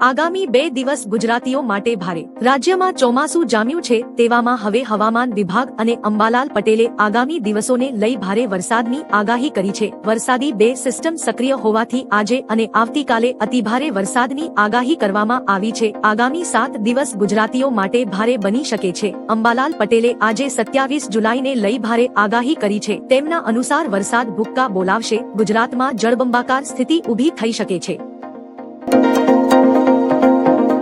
આગામી બે દિવસ ગુજરાતીઓ માટે ભારે. રાજ્યમાં ચોમાસું જામ્યું છે તેવામાં હવે હવામાન વિભાગ અને અંબાલાલ પટેલે આગામી દિવસોને લઈ ભારે વરસાદની આગાહી કરી છે. વરસાદી બે સિસ્ટમ સક્રિય હોવાથી આજે અને આવતીકાલે અતિભારે વરસાદની આગાહી કરવામાં આવી છે. આગામી સાત દિવસ ગુજરાતીઓ માટે ભારે બની શકે છે. અંબાલાલ પટેલે આજે સત્યાવીસ જુલાઈને લઈ ભારે આગાહી કરી છે. તેમના અનુસાર વરસાદ ભૂક્કા બોલાવશે. ગુજરાતમાં જળબંબાકાર સ્થિતિ ઊભી થઈ શકે છે.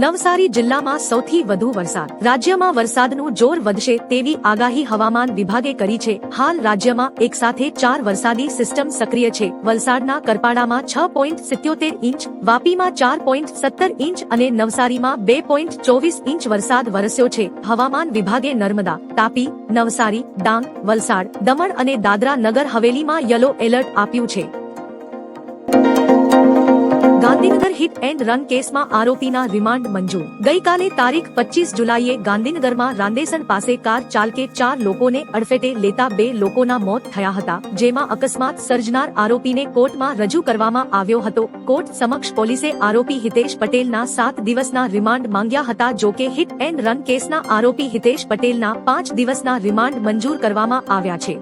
નવસારી જિલ્લામાં સૌથી વધુ વરસાદ. રાજ્યમાં વરસાદનું જોર વધશે તેવી આગાહી હવામાન વિભાગે કરી છે. હાલ રાજ્યમાં એક સાથે ચાર વરસાદી સિસ્ટમ સક્રિય છે. વલસાડના કરપાડામાં છ પોઈન્ટ સિત્યોતેર ઇંચ, વાપીમાં ચાર પોઈન્ટ સત્તર ઇંચ અને નવસારીમાં બે પોઈન્ટ ચોવીસ ઇંચ વરસાદ વરસ્યો છે. હવામાન વિભાગે નર્મદા, તાપી, નવસારી, ડાંગ, વલસાડ, દમણ અને દાદરા નગર હવેલીમાં યલો એલર્ટ આપ્યું છે. ગાંધીનગર હિટ એન્ડ રન કેસમાં આરોપીના રિમાન્ડ મંજૂર. ગઈકાલે તારીખ પચીસ જુલાઈએ ગાંધીનગરમાં રાંદેસન પાસે કાર ચાલકે ચાર લોકોને અડફેટે લેતા બે લોકોના મોત થયા હતા, જેમાં અકસ્માત સર્જનાર આરોપીને કોર્ટમાં રજૂ કરવામાં આવ્યો હતો. કોર્ટ સમક્ષ પોલીસે આરોપી હિતેશ પટેલના સાત દિવસના રિમાન્ડ માંગ્યા હતા, જો કે હિટ એન્ડ રન કેસના આરોપી હિતેશ પટેલના પાંચ દિવસના રિમાન્ડ મંજૂર કરવામાં આવ્યા છે.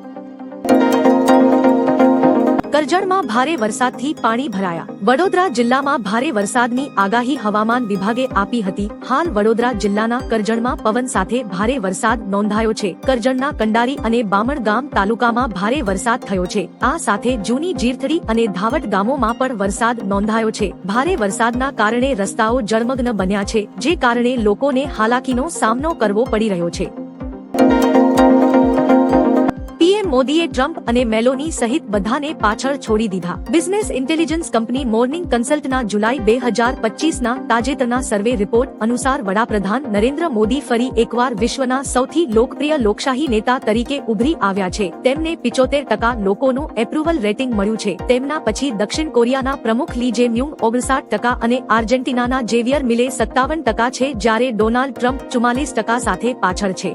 કરજણમાં ભારે વરસાદથી પાણી ભરાયા. વડોદરા જિલ્લામાં ભારે વરસાદની આગાહી હવામાન વિભાગે આપી હતી. હાલ વડોદરા જિલ્લાના કરજણમાં પવન સાથે ભારે વરસાદ નોંધાયો છે. કરજણના કંડારી અને બામણ ગામ તાલુકામાં ભારે વરસાદ થયો છે. આ સાથે જૂની જીરથડી અને ધાવટ ગામોમાં પણ વરસાદ નોંધાયો છે. ભારે વરસાદના કારણે રસ્તાઓ જળમગ્ન બન્યા છે, જે કારણે લોકોને હાલાકીનો સામનો કરવો પડી રહ્યો છે. મોદીએ ટ્રમ્પ અને મેલોની સહિત બધાને પાછળ છોડી દીધા. બિઝનેસ ઇન્ટેલિજન્સ કંપની મોર્નિંગ કન્સલ્ટના જુલાઈ બે હજાર પચીસના તાજેતરના સર્વે રિપોર્ટ અનુસાર વડાપ્રધાન નરેન્દ્ર મોદી ફરી એકવાર વિશ્વના સૌથી લોકપ્રિય લોકશાહી નેતા તરીકે ઉભરી આવ્યા છે. તેમને પિચોતેર ટકા લોકોનું એપ્રુવલ રેટિંગ મળ્યું છે. તેમના પછી દક્ષિણ કોરિયાના પ્રમુખ લી જે ઓગણસાઠ ટકા અને આર્જેન્ટિનાના જેવિયર મિલે સત્તાવન ટકા છે જ્યારે ડોનાલ્ડ ટ્રમ્પ ચુમ્માલીસ ટકા સાથે પાછળ છે.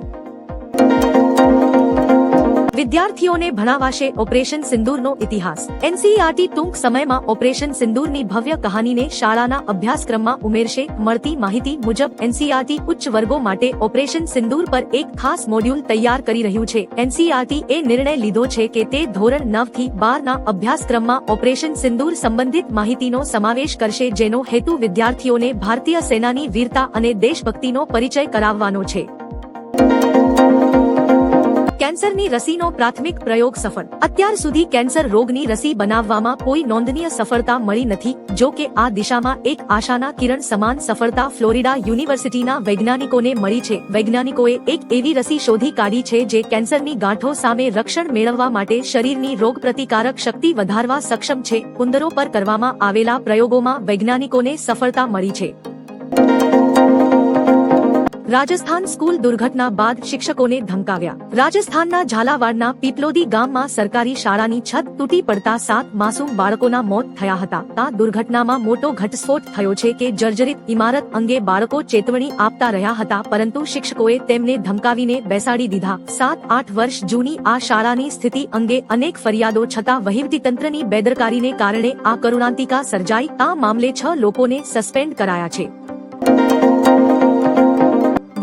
વિદ્યાર્થીઓને ભણાવાશે ઓપરેશન સિંદૂરનો ઇતિહાસ. એનસીઈઆરટી ટૂંક સમયમાં ઓપરેશન સિંદૂરની ભવ્ય કહાનીને શાળાના અભ્યાસક્રમમાં ઉમેરશે. મળતી માહિતી મુજબ, એનસીઈઆરટી ઉચ્ચ વર્ગો માટે ઓપરેશન સિંદૂર પર એક ખાસ મોડ્યુલ તૈયાર કરી રહ્યું છે. એનસીઈઆરટી એ નિર્ણય લીધો છે કે તે ધોરણ નવથી બાર ના અભ્યાસક્રમમાં ઓપરેશન સિંદૂર સંબંધિત માહિતીનો સમાવેશ કરશે, જેનો હેતુ વિદ્યાર્થીઓને ભારતીય સેનાની વીરતા અને દેશભક્તિનો પરિચય કરાવવાનો છે. કેન્સરની રસીનો પ્રાથમિક પ્રયોગ સફળ. અત્યાર સુધી કેન્સર રોગની રસી બનાવવામાં કોઈ નોંધનીય સફળતા મળી નથી, જો કે આ દિશામાં એક આશાના કિરણ સમાન સફળતા ફ્લોરિડા યુનિવર્સિટીના વૈજ્ઞાનિકોને મળી છે. વૈજ્ઞાનિકોએ એક એવી રસી શોધી કાઢી છે જે કેન્સરની ગાંઠો સામે રક્ષણ મેળવવા માટે શરીરની રોગપ્રતિકારક શક્તિ વધારવા સક્ષમ છે. ઉંદરો પર કરવામાં આવેલા પ્રયોગોમાં વૈજ્ઞાનિકોને સફળતા મળી છે. રાજસ્થાન સ્કૂલ દુર્ઘટના બાદ શિક્ષકોને ધમકાવ્યા. રાજસ્થાનના ઝાલાવાડના પીપલોદી ગામમાં સરકારી શાળાની છત તૂટી પડતા સાત માસૂમ બાળકોના મોત થયા હતા. આ દુર્ઘટનામાં મોટો ઘટસ્ફોટ થયો છે કે જર્જરિત ઇમારત અંગે બાળકો ચેતવણી આપતા રહ્યા હતા, પરંતુ શિક્ષકોએ તેમને ધમકાવીને બેસાડી દીધા. સાત આઠ વર્ષ જૂની આ શાળાની સ્થિતિ અંગે અનેક ફરિયાદો, છતાં વહીવટીતંત્રની બેદરકારીને કારણે આ કરુણાંતિકા સર્જાઈ. આ મામલે છ લોકોને સસ્પેન્ડ કરાયા છે.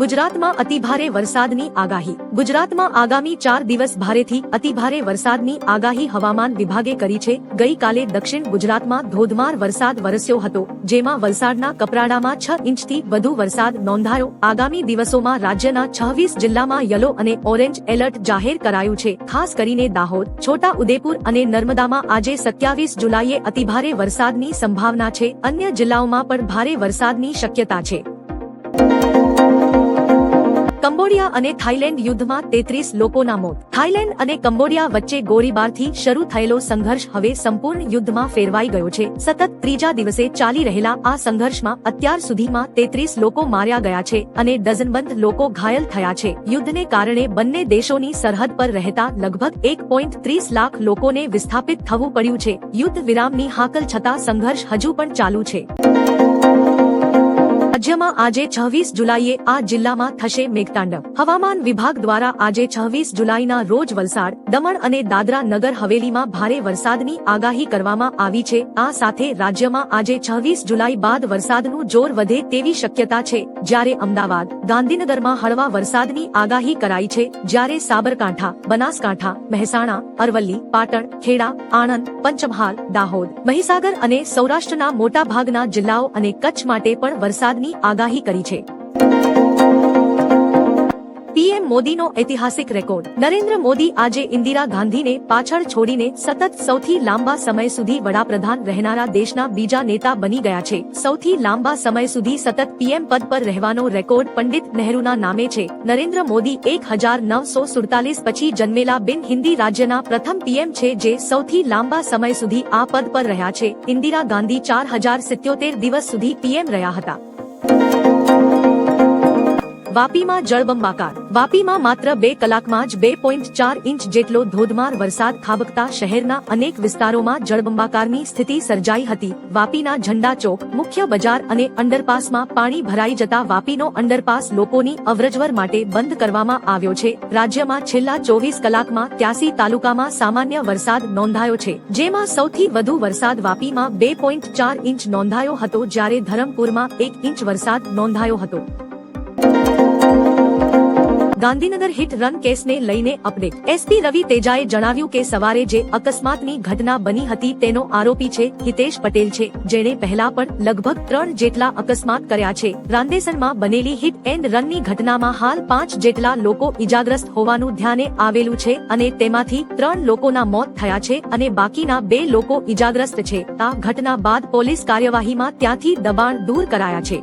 ગુજરાતમાં અતિભારે વરસાદની આગાહી. ગુજરાતમાં આગામી ચાર દિવસ ભારેથી અતિભારે વરસાદની આગાહી હવામાન વિભાગે કરી છે. ગઈકાલે દક્ષિણ ગુજરાતમાં ધોધમાર વરસાદ વરસ્યો હતો, જેમાં વલસાડના કપરાડામાં છ ઇંચથી વધુ વરસાદ નોંધાયો. આગામી દિવસોમાં રાજ્યના છવ્વીસ જિલ્લામાં યલો અને ઓરેન્જ એલર્ટ જાહેર કરાયું છે. ખાસ કરીને દાહોદ છોટા ઉદેપુર અને નર્મદામાં આજે સત્યાવીસ જુલાઈએ અતિભારે વરસાદની સંભાવના છે. અન્ય જિલ્લાઓમાં પણ ભારે વરસાદની શક્યતા છે. કંબોડિયા અને થાઇલેન્ડ યુદ્ધમાં તેત્રીસ લોકોના મોત. થાઇલેન્ડ અને કંબોડિયા વચ્ચે ગોળીબારથી શરૂ થયેલો સંઘર્ષ હવે સંપૂર્ણ યુદ્ધમાં ફેરવાઈ ગયો છે. સતત ત્રીજા દિવસે ચાલી રહેલા આ સંઘર્ષમાં અત્યાર સુધીમાં તેત્રીસ લોકો માર્યા ગયા છે અને ડઝનબંધ લોકો ઘાયલ થયા છે. યુદ્ધને કારણે બંને દેશોની સરહદ પર રહેતા લગભગ એક પોઈન્ટ ત્રીસ લાખ લોકોને વિસ્થાપિત થવું પડ્યું છે. યુદ્ધ વિરામની હાકલ છતાં સંઘર્ષ હજુ પણ ચાલુ છે. રાજ્યમાં આજે છવ્વીસ જુલાઈએ આ જિલ્લામાં થશે મેઘતાંડવ હવામાન વિભાગ દ્વારા આજે છવ્વીસ જુલાઈના રોજ વલસાડ, દમણ અને દાદરા નગર હવેલીમાં ભારે વરસાદની આગાહી કરવામાં આવી છે. આ સાથે રાજ્યમાં આજે છવ્વીસ જુલાઈ બાદ વરસાદનું જોર વધે તેવી શક્યતા છે. જ્યારે અમદાવાદ, ગાંધીનગરમાં હળવા વરસાદની આગાહી કરાઈ છે. જ્યારે સાબરકાંઠા, બનાસકાંઠા, મહેસાણા, અરવલ્લી, પાટણ, ખેડા, આણંદ, પંચમહાલ, દાહોદ, મહીસાગર અને સૌરાષ્ટ્રના મોટા ભાગના જિલ્લાઓ અને કચ્છ માટે પણ વરસાદની આગાહી કરી છે. પીએમ મોદીનો ઐતિહાસિક રેકોર્ડ. નરેન્દ્ર મોદી આજે ઇન્દિરા ગાંધીને પાછળ છોડીને સતત સૌથી લાંબા સમય સુધી વડાપ્રધાન રહેનારા દેશના બીજા નેતા બની ગયા છે. સૌથી લાંબા સમય સુધી સતત પીએમ પદ પર રહેવાનો રેકોર્ડ પંડિત નહેરુના નામે છે. નરેન્દ્ર મોદી એક હજાર નવસો સુડતાલીસ પછી જન્મેલા બિન હિન્દી રાજ્યના પ્રથમ પીએમ છે જે સૌથી લાંબા સમય સુધી આ પદ પર રહ્યા છે. ઇન્દિરા ગાંધી ચાર હજાર સિત્યોતેર દિવસ સુધી પીએમ રહ્યા હતા. વાપીમાં જળબંબાકાર. વાપીમાં માત્ર બે કલાકમાં જ બે પોઈન્ટ ચાર ઇંચ જેટલો ધોધમાર વરસાદ ખાબકતા શહેરના અનેક વિસ્તારોમાં જળબંબાકારની સ્થિતિ સર્જાઈ હતી. વાપીના ઝંડા ચોક, મુખ્ય બજાર અને અંડરપાસમાં પાણી ભરાઈ જતા વાપીનો અંડરપાસ લોકોની અવરજવર માટે બંધ કરવામાં આવ્યો છે. રાજ્યમાં છેલ્લા ચોવીસ કલાકમાં ત્યાસી તાલુકામાં સામાન્ય વરસાદ નોંધાયો છે. જેમાં સૌથી વધુ વરસાદ વાપીમાં બે પોઈન્ટ ચાર ઇંચ નોંધાયો હતો જ્યારે ધરમપુરમાં એક ઇંચ વરસાદ નોંધાયો હતો. ગાંધીનગર હિટ રન કેસને લઈને અપડેટ. એસપી રવિ તેજાએ જણાવ્યું કે સવારે જે અકસ્માતની ઘટના બની હતી તેનો આરોપી છે હિતેશ પટેલ છે, જેણે પહેલા પણ લગભગ ત્રણ જેટલા અકસ્માત કર્યા છે. રાંદેસરમાં બનેલી હિટ એન્ડ રનની ઘટનામાં હાલ પાંચ જેટલા લોકો ઇજાગ્રસ્ત હોવાનું ધ્યાને આવેલું છે અને તેમાંથી ત્રણ લોકોના મોત થયા છે અને બાકીના બે લોકો ઇજાગ્રસ્ત છે. આ ઘટના બાદ પોલીસ કાર્યવાહીમાં ત્યાંથી દબાણ દૂર કરાયા છે.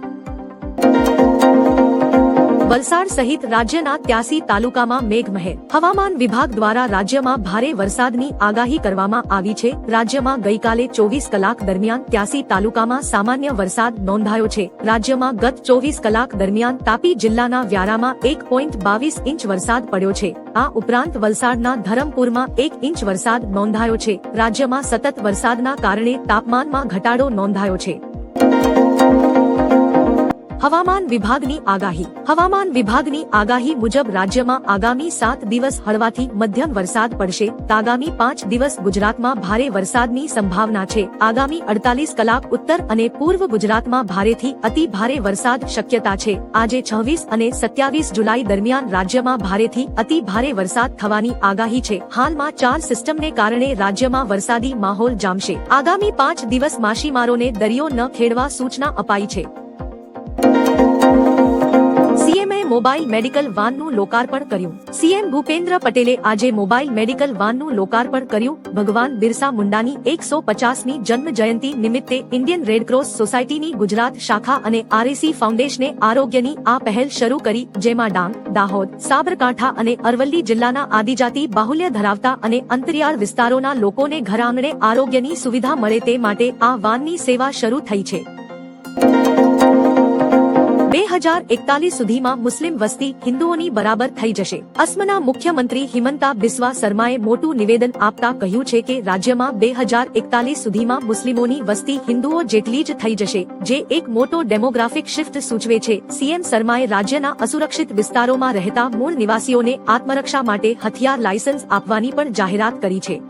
વલસાડ સહિત રાજ્યના ત્યાસી તાલુકામાં મેઘમહેર. હવામાન વિભાગ દ્વારા રાજ્યમાં ભારે વરસાદની આગાહી કરવામાં આવી છે. રાજ્યમાં ગઈકાલે ચોવીસ કલાક દરમિયાન ત્યાસી તાલુકામાં સામાન્ય વરસાદ નોંધાયો છે. રાજ્યમાં ગત ચોવીસ કલાક દરમિયાન તાપી જિલ્લાના વ્યારામાં એક પોઈન્ટ બાવીસ ઇંચ વરસાદ પડ્યો છે. આ ઉપરાંત વલસાડના ધરમપુરમાં એક ઇંચ વરસાદ નોંધાયો છે. રાજ્યમાં સતત વરસાદના કારણે તાપમાનમાં ઘટાડો નોંધાયો છે. હવામાન વિભાગની આગાહી. હવામાન વિભાગની આગાહી મુજબ રાજ્યમાં આગામી સાત દિવસ હળવાથી મધ્યમ વરસાદ પડશે. આગામી પાંચ દિવસ ગુજરાતમાં ભારે વરસાદની સંભાવના છે. આગામી અડતાલીસ કલાક ઉત્તર અને પૂર્વ ગુજરાતમાં ભારેથી અતિ ભારે વરસાદ શક્યતા છે. આજે છવ્વીસ અને સત્યાવીસ જુલાઈ દરમિયાન રાજ્યમાં ભારેથી અતિ ભારે વરસાદ થવાની આગાહી છે. હાલમાં ચાર સિસ્ટમને કારણે રાજ્યમાં વરસાદી માહોલ જામશે. આગામી પાંચ દિવસ માછીમારોને દરિયો ન ખેડવા સૂચના અપાઈ છે. મોબાઈલ મેડિકલ વાનનું લોકાર્પણ કર્યું. સીએમ ભૂપેન્દ્ર પટેલે આજે મોબાઈલ મેડિકલ વાનનું લોકાર્પણ કર્યું. ભગવાન બિરસા મુંડાની એકસો પચાસમી જન્મ જયંતિ નિમિત્તે ઇન્ડિયન રેડક્રોસ સોસાયટીની ગુજરાત શાખા અને આરએસી ફાઉન્ડેશને આરોગ્યની આ પહેલ શરૂ કરી, જેમાં ડાંગ, દાહોદ, સાબરકાંઠા અને અરવલ્લી જિલ્લાના આદિજાતિ બાહુલ્ય ધરાવતા અને અંતરિયાળ વિસ્તારોના લોકોને ઘરઆંગણે આરોગ્યની સુવિધા મળે તે માટે આ વાનની સેવા શરૂ થઈ છે. બે હજાર એકતાલીસ સુધીમાં મુસ્લિમ વસ્તી હિન્દુઓની બરાબર થઈ જશે. અસમના મુખ્યમંત્રી હિમંતા બિસ્વા શર્માએ મોટું નિવેદન આપતા કહ્યું છે કે રાજ્યમાં બે હજાર એકતાલીસ સુધીમાં મુસ્લિમોની વસ્તી હિન્દુઓ જેટલી જ થઈ જશે, જે એક મોટો ડેમોગ્રાફિક શિફ્ટ સૂચવે છે. સીએમ શર્માએ રાજ્યના અસુરક્ષિત વિસ્તારોમાં રહેતા મૂળ નિવાસીઓને આત્મરક્ષા માટે હથિયાર લાયસન્સ આપવાની પણ જાહેરાત કરી છે.